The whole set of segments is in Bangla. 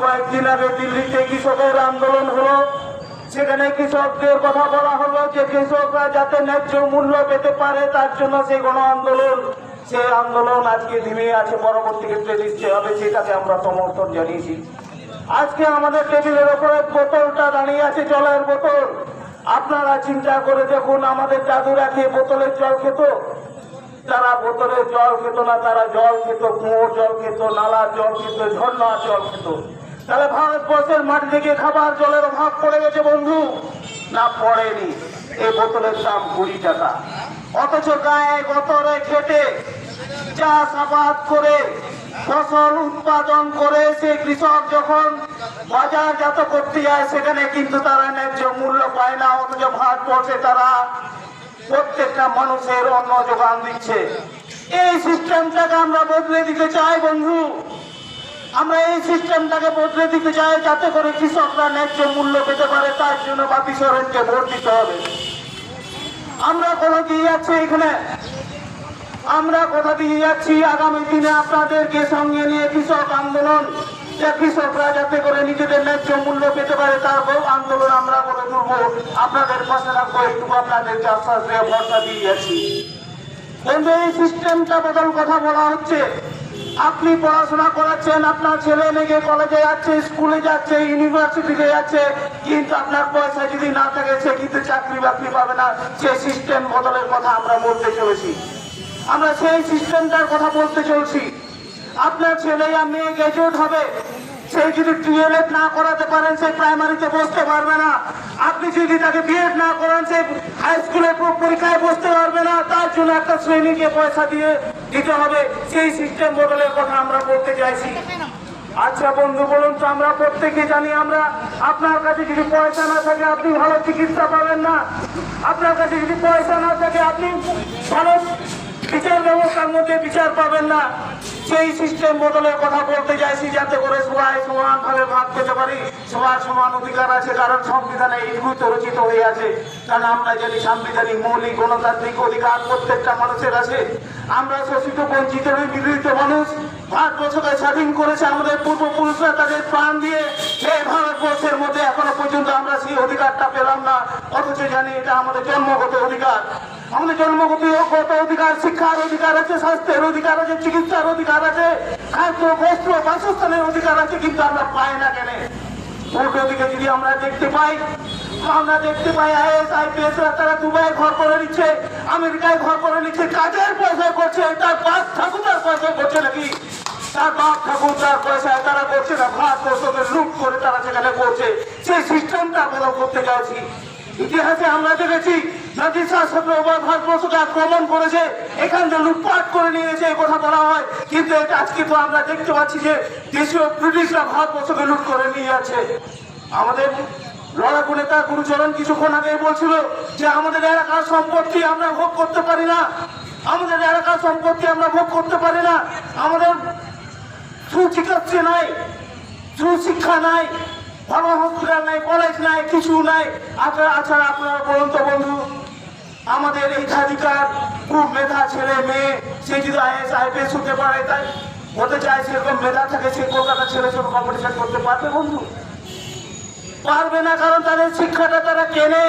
কয়েকদিন আগে দিল্লিতে কৃষকের আন্দোলন হলো। সেখানে কৃষকদের কথা বলা হলো যে কৃষকরা যাতে ন্যায্য মূল্য পেতে পারে, তার জন্য সেই গণ আন্দোলন সেই আন্দোলন আজকে ধিমে আছে, পরবর্তী ক্ষেত্রে নিশ্চয় হবে, সেটাকে আমরা সমর্থন জানিয়েছি। আজকে আমাদের টেবিলের ওপরে বোতলটা দাঁড়িয়ে আছে, জলের বোতল। আপনারা চিন্তা করে দেখুন, আমাদের দাদুরা খেয়ে বোতলের জল খেত? তারা বোতলের জল খেত না, তারা জল খেত, কুয়োর জল খেত, নালার জল খেত, ঝর্ণার জল খেত। তাহলে ভারতবর্ষের মাটি থেকে খাবার, জলের অভাব পড়ে গেছে বন্ধু। না, পড়েনি। এই বোতলের দাম কুড়ি টাকা। অথচ গায়ে গতরে খেটে চাষাবাদ করে, ফসল উৎপাদন করে সে কৃষক যখন বাজার বাজারজাত করতে যায়, সেখানে কিন্তু তারা ন্যায্য মূল্য পায় না। অথচ ভারতবর্ষে তারা প্রত্যেকটা মানুষের অন্ন যোগান দিচ্ছে। এই সিস্টেমটাকে আমরা বদলে দিতে চাই বন্ধু। আমরা এই সিস্টেমটাকে বদলে দিতে চাই, যাতে করে কৃষকরা ন্যায্য মূল্য পেতে পারে, তার জন্য বাপি সরেনকে ভোট দিতে হবে। আমরা কোনো দিয়ে যাচ্ছি এখানে। আমরা কথা দিয়ে যাচ্ছি। আগামী দিনে আপনাদেরকে সঙ্গে নিয়ে কৃষক আন্দোলন কৃষকরা যাতে করে নিজেদের ন্যায্য মূল্য পেতে পারে, তার আন্দোলন আমরা করে তুলবো। আপনাদের পাশে রাখব একটু আপনাদেরকে আশ্বাস দিয়ে ভরসা দিয়ে যাচ্ছি। কিন্তু এই সিস্টেমটা বদল কথা বলা হচ্ছে। আপনি পড়াশোনা করাচ্ছেন, আপনার ছেলে মেয়েকে কলেজে যাচ্ছে স্কুলে যাচ্ছে ইউনিভার্সিটিতে যাচ্ছে, কিন্তু আপনার পয়সা যদি না থাকে, সে কিন্তু চাকরি বাকরি পাবে না। সে সিস্টেম বদলের কথা আমরা বলতে চলেছি। আমরা সেই সিস্টেমটার কথা বলতে চলছি। আপনার ছেলে আর মেয়ে গ্রাজুয়েট হবে। সে যদি টুয়েলভ না করাতে পারেন, সে প্রাইমারিতে বসতে পারবে না। আপনি যদি তাকে বিএড না করান, সে হাই স্কুলের পরীক্ষায় বসতে পারবে না। তার জন্য একটা শ্রেণীকে পয়সা দিয়ে দিতে হবে। সেই সিস্টেম বদলের কথা আমরা বলতে চাইছি। আচ্ছা বন্ধু, বলুন তো আমরা প্রত্যেকে জানি আমরা আপনার কাছে যদি পয়সা না থাকে আপনি ভালো চিকিৎসা পাবেন না। আপনার কাছে যদি পয়সা না থাকে আপনি ভালো বিচার ব্যবস্থার মধ্যে বিচার পাবেন না। সেই সিস্টেম বদলের কথা বলতে চাইছি যাতে করে সবাই সমান পারি সবার সমান অধিকার আছে, কারণ সংবিধানে এইগুলো রচিত হয়ে আছে। কারণ আমরা জানি সাংবিধানিক মৌলিক গণতান্ত্রিক অধিকার প্রত্যেকটা মানুষের আছে। আমরা শোষিত, বঞ্চিত বিরোধিত মানুষ। ভারতবর্ষকে স্বাধীন করেছে আমাদের পূর্বপুরুষরা তাদের প্রাণ দিয়ে। এই ভারতবর্ষের মধ্যে এখনও পর্যন্ত আমরা সেই অধিকারটা পেলাম না। অথচ জানি এটা আমাদের জন্মগত অধিকার। আমাদের জন্মগত গত অধিকার, শিক্ষার অধিকার আছে, স্বাস্থ্যের অধিকার আছে, চিকিৎসার অধিকার আছে। খাদ্য বস্ত্র বাসস্থানের অধিকার আছে, কিন্তু আমরা পাই না কেন? উল্টো দিকে যদি আমরা দেখতে পাই, আমরা দেখতে পাই আইএস, আইপিএস তারা দুবাই ঘর করে নিচ্ছে, আমেরিকায় ঘর করে নিচ্ছে, কাজের পয়সা করছে, তার বাপ ঠাকুরদার পয়সা করছে নাকি? তার বাপ ঠাকুরদার পয়সায় তারা করছে না, ভারতবর্ষকে লুট করে তারা সেখানে করছে। সেই সিস্টেমটা আমরা করতে চাইছি ইতিহাসে আমরা দেখেছি ভারতবর্ষকে আক্রমণ করেছে, এখান লুটপাট করে নিয়েছে এই কথা বলা হয়। কিন্তু এটা আজকে তো আমরা দেখতে পাচ্ছি যে দেশীয় ব্রিটিশরা ভারতবর্ষকে লুট করে আমাদের লড়াকু নেতা গুরুচরণ কিছুক্ষণ আগে বলছিল যে, আমাদের এলাকার সম্পত্তি আমরা ভোগ করতে পারি না। আমাদের এলাকার সম্পত্তি আমরা ভোগ করতে পারি না। আমাদের সুচিকিৎসা নাই, সুশিক্ষা নাই ভালো হসপিটাল নাই কলেজ নাই, কিছু নাই। আচ্ছা আচ্ছা আপনারা বলুন তো বন্ধু, আমাদের এই ধারিকার খুব মেধা ছেলে, মেয়ে, সে যদি আইএস, আইপিএস হতে পারে, তাই হতে চায় সেরকম মেধা থাকে, সে কলকাতা ছেলে সব কম্পিটিশন করতে পারবে বন্ধু? পারবে না, কারণ তাদের শিক্ষাটা তারা কেনে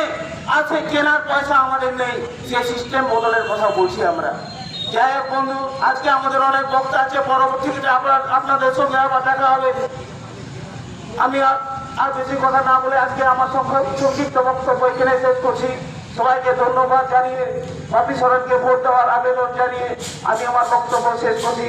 সেই কেনার পয়সা আমাদের নেই। সেই সিস্টেম বদলের কথা বলছি আমরা। যাই হোক বন্ধু, আজকে আমাদের অনেক বক্তা আছে, পরবর্তীতে আপনার আপনাদের সঙ্গে আবার দেখা হবে। আমি আর বেশি কথা না বলে আজকে আমার সংক্ষিপ্ত বক্তব্য এখানে শেষ করছি। সবাইকে ধন্যবাদ জানিয়ে সরণকে ভোট দেওয়ার আবেদন জানিয়ে আমি আমার বক্তব্য শেষ করছি।